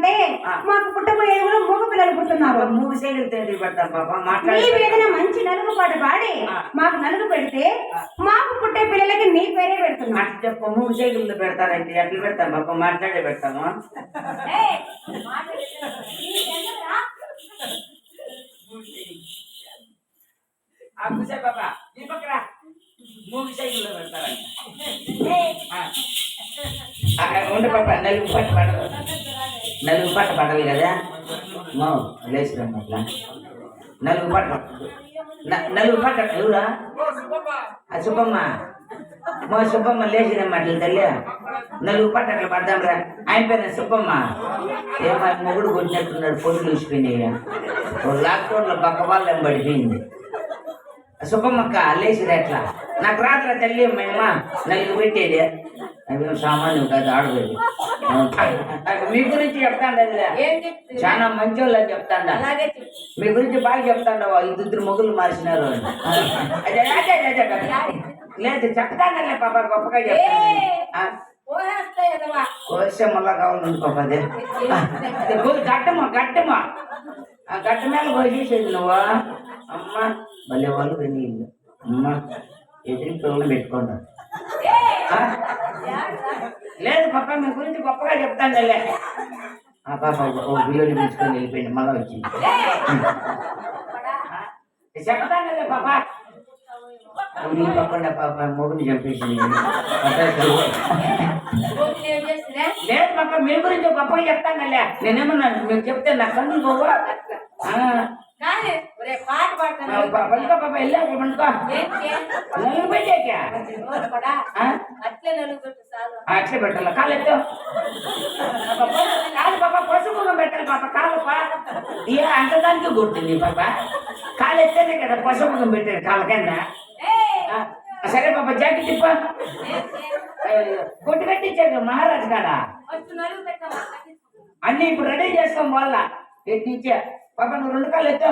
అంటే. మాకు పుట్టబోయేది కూడా మూగ పిల్లలు పుడుతున్నారు. పెడతాం పాప నీ వేదన మంచి నలుగు పాట పాడి. మాకు నలుగు పెడితే మాకు పుట్టే పిల్లలకి నీ పేరే పెడుతున్నా. అట్లా చెప్ప మూడు సైడ్లు పెడతారంటే ఎట్లా పెడతాం పాప? మాట్లాడే పెడతాము పాప పక్కన. మూడు. అక్కడ ఉండి పాప నలుగు పట్టు పడదు. నలుగు పట్ట పడవి కదా? మో లేచిరాం అట్లా నలుగు పట్ట న- నలుగు పట్ట ఎవరా ఆ సుబ్బమ్మ. మో సుబ్బమ్మ లేచిరమ్మ అట్లా తల్లి. నలుగు పట్ట అట్లా పడదాం రా ఆయన పేరు సుబ్బమ్మ. ఏమో మొగుడు కొట్టినట్టున్నాడు పొడులు చూసిపోయినాయి లాక్డౌన్లో పక్క వాళ్ళు పడిపోయింది? సుబ్బమ్మక్క లేచిరా ఎట్లా? నాకు రాత్రి తల్లి మేమ్మ నలుగు పెట్టేది. అవి సామాన్యం కాదు ఆడలేదు మీ గురించి చెప్తాండ చాలా మంచి వాళ్ళు అని చెప్తాండ మీ గురించి బాగా చెప్తాండ ఇద్దరు మొగులు మార్చినారు. లేదు చెప్తాండలే పాప గొప్పగా చెప్తాను కోసే మళ్ళా కావాలండి పాప అదే అదే, గో- గట్టమ్మ గట్టమ్మ ఆ గట్ట మీద పోసేసేది నువ్వు. అమ్మ భలే వాళ్ళు నీళ్ళు అమ్మ ఎదురు ఆ? లేదు పాప మీ గురించి గొప్పగా చెప్తాను లే. ఆ పాప ఓ బిల్లుని తీసుకొని వెళ్ళిపోయింది మళ్ళీ వచ్చింది. చెప్తానులే పాప. నీ పక్కన పాప మొగుని చంపేసింది. లేదు పాప మీ గురించి గొప్పగా చెప్తాను కదా నేనేమన్నా మీరు చెప్తే నా కన్ను పోవా? పాట పాడతాను. పండుకో పాప వెళ్ళా పండుకో. నలుగు పెట్టాక. ఆ? అట్లే నలుగురు చాలు. అట్లే పెట్టాల? కాలు ఎత్తు. కాదు పాప పసుపు పెట్టాలి పాప కాలు ఏ అంత దానికి గుర్తుంది పాప. కాలు ఎత్తేనే కదా పసుపు పెట్టాడు కాళ్ళ కింద. సరే పాప జాకెట్ తిప్ప. కొట్టు కట్టించాడు మహారాజు కాడా? అన్ని ఇప్పుడు రెడీ చేస్తాం వాళ్ళ. ఎత్తిచ్చే పాప నువ్వు రెండు కాళ్ళు ఎత్తు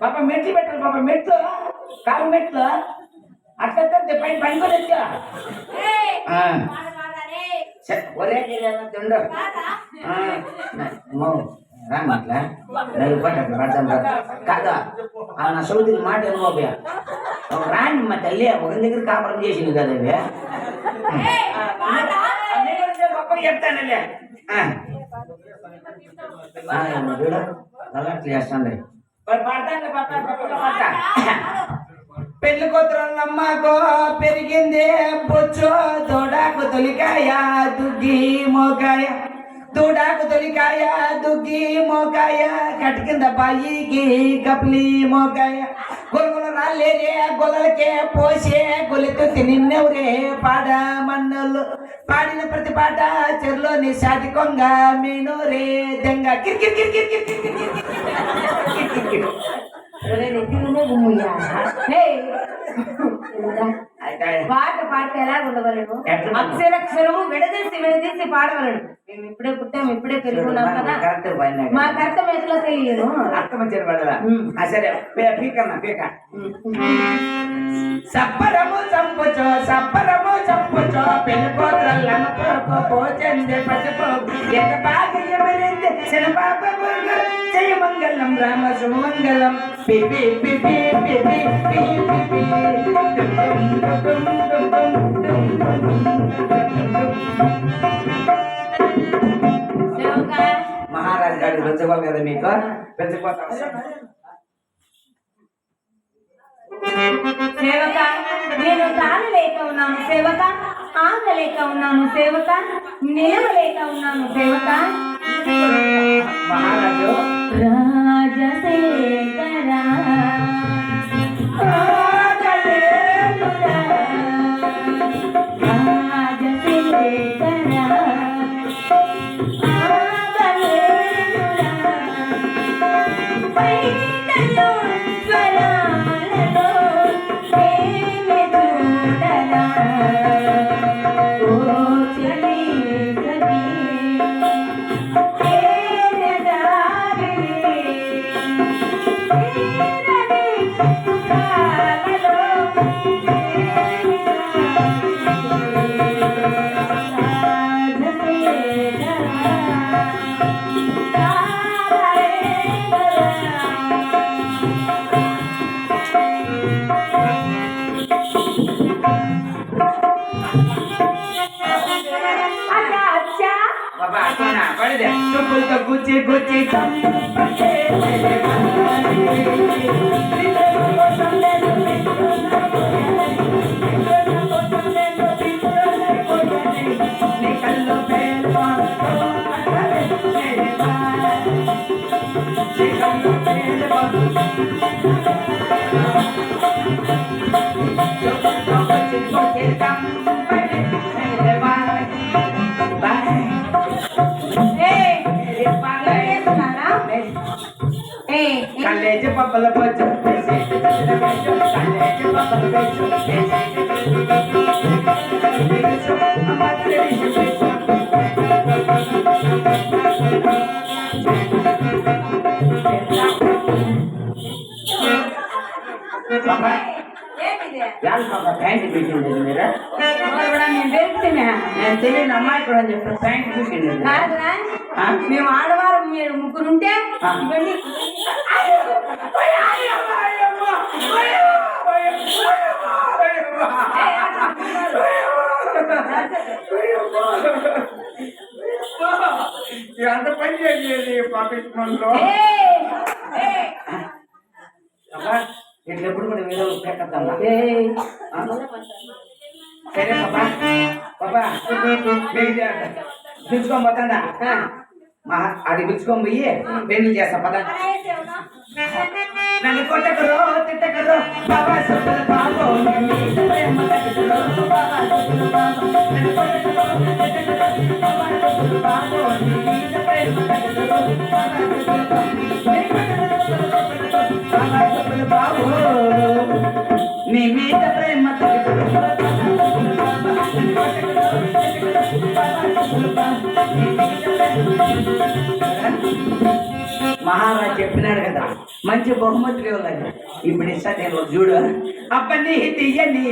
పాప మెట్లు పెట్టాలి పాప మెట్లు కాలు మెట్లు అట్లా ఎత్తే పైన పైన కూడా ఎత్తు ఆ. పాట పాడారే సరే, ఒరే తిండు రామట్లా నలుగు పట్టు అట్లా పెడతాం రా. కాదా ఆ నా సౌదరి మాట ఏమోబే రాని మా తల్లి ఒక దగ్గర కాపురం చేసింది కదా ఇవి. అన్ని గురించి గొప్పగా చెప్తానులే ఆ. ఆ, ఏమో చూడు అలా అట్లా చేస్తాను పడతాను పాప గొప్పగా పాడతా. పెళ్ళి కూతురమ్మకో పెరిగింది బొచ్చు దూడాకు తొలికాయ దుగ్గి మోకాయ. దూడాకు తొలికాయ దుగ్గి మోకాయ. కటికింద బాయికి కప్లి మోకాయ. గొలుగులు రాలేరే గొలలకే పోసే గొలితో తిన్నెవరే పాడ మండలు పాడిన ప్రతి పాట చెరులోని సాటి కొంగ మీనోరే దెంగ కిరికిరి పాట పాడితే ఎలా ఉండవలను? అక్షరక్షరము విడదీసి విడదీసి పాడవలను. మేము ఇప్పుడే పుట్టాం ఇప్పుడే పెరుగున్నాం కదా. మా కర్త మెట్లా తెలియను పడదా? సప్పరము చంపుచో సప్పరము చంపుచో పెళ్ళి కోత్రల్లను కోరుకో పోచెంది ఎగపాక ఎవరైతే శనపాప జయ మంగళం రామ సుమంగళం. పిపి పిపి పిపి పిపి మహారాజు గారు పెంచుకోవాలి కదా మీకు? పెంచుకోవాలి. సేవక నేను తాను లేక ఉన్నాను. సేవక ఆకలేక ఉన్నాను సేవక నేవలేక ఉన్నాను సేవక రాజశేఖరా. బాబా అట్లా పడదే చెప్పులతో గుచ్చి గుచ్చి చంపకే వారి. నిద్ర కోసం కాలేజీ పబ్బల బొచ్చు ప్యాంట్ పెట్టింది మీరు నేను తెలియని అమ్మాయి కూడా చెప్పాను ప్యాంట్ పెట్టింది? మేము ఆడవారు మీరు ముగ్గురుంటే. ఇవన్నీ ఎంత పని చేసేది పాకిస్తాన్లో ఎప్పుడు మనం ఏదో పెట్టద్దమ్మా సరే బాబా బాబా మీకు పోతాడా అది పిలుచుకొని పోయి పెళ్ళి చేస్తా పద. నన్ను కొట్టకరో తిట్టకరో బాబా సొప్పల బాబో నీ ప్రేమ కట్టకరో బాబా సొంత మహారాజ్ చెప్పినాడు కదా మంచి బహుమతులు ఇవ్వాలి ఇప్పుడు ఇస్తా నేను చూడు. అప్పని తీయని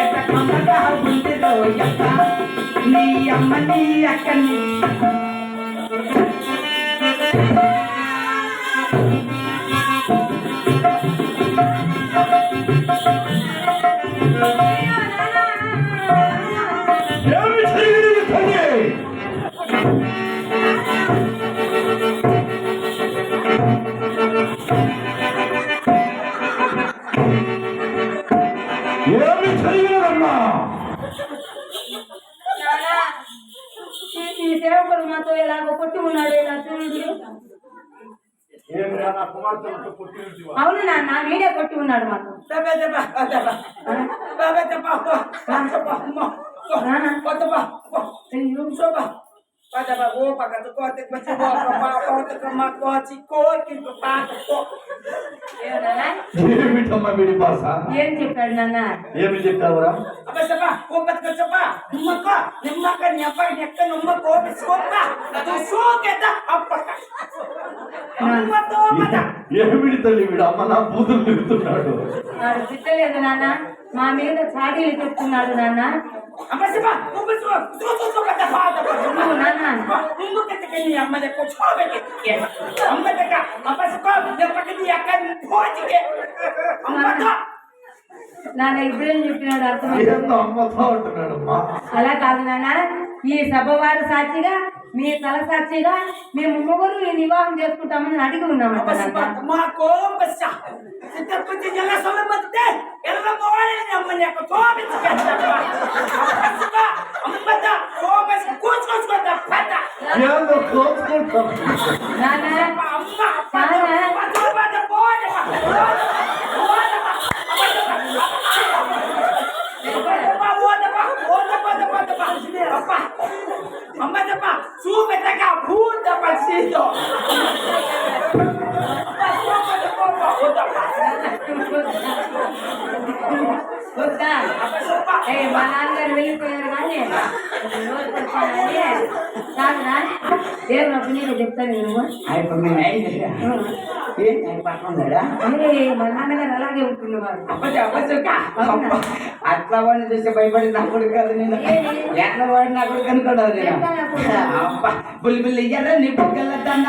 ఎంత కమ్మగా ఉంటుందో ఎక్క నీ అమ్మని అక్కని Ko. Ko daba, ko. అయ్యో. Soba. Padaba, ko, pagkat ko, atik ba si ko, pa, ko, atik ma, ko, si ko, kin ko, pa, ko. ఏం నాన్న? ఏమిటమ్మా వీడి భాష ఏం చెప్పాడు నాన్న ఏమి చెప్పావురా Aba saba, ko, pat ko saba. Numma ko, numma ka, nyapa, nyaka, numma ko, ఏమిటి తల్లి వీడు అమ్మ నా కూతురు తిరుగుతున్నాడు తిట్టలేదు నాన్న మా మీద చాడీలు చెప్తున్నాడు నాన్న నాన్న ఇప్పుడేం చెప్పినాడు అర్థమైంది అలా కాదు నాన్న ఈ సభ వారు సాక్షిగా మీ తల సాక్షిగా మేము ముగ్గురు వివాహం చేసుకుంటామని అడిగి ఉన్నామంట Apa দিয়ে দাও వద్దా ఏ మా నాన్నగారు వెళ్ళిపోయారు కానీ కాదురా దేవుడు అప్పుడు నేను చెప్తాను ఏ, మా నాన్నగారు అలాగే ఉంటున్నవారు అట్లా వాడిని చూస్తే భయపడి నా కొడుకు కాదు నేను ఎట్లా వాడి నా కొడుకు అనుకోవడం నేను బుల్లి ఎర్ర నీ బుగ్గల దన్న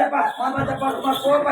చెప్ప మా చెప్ప మా కోప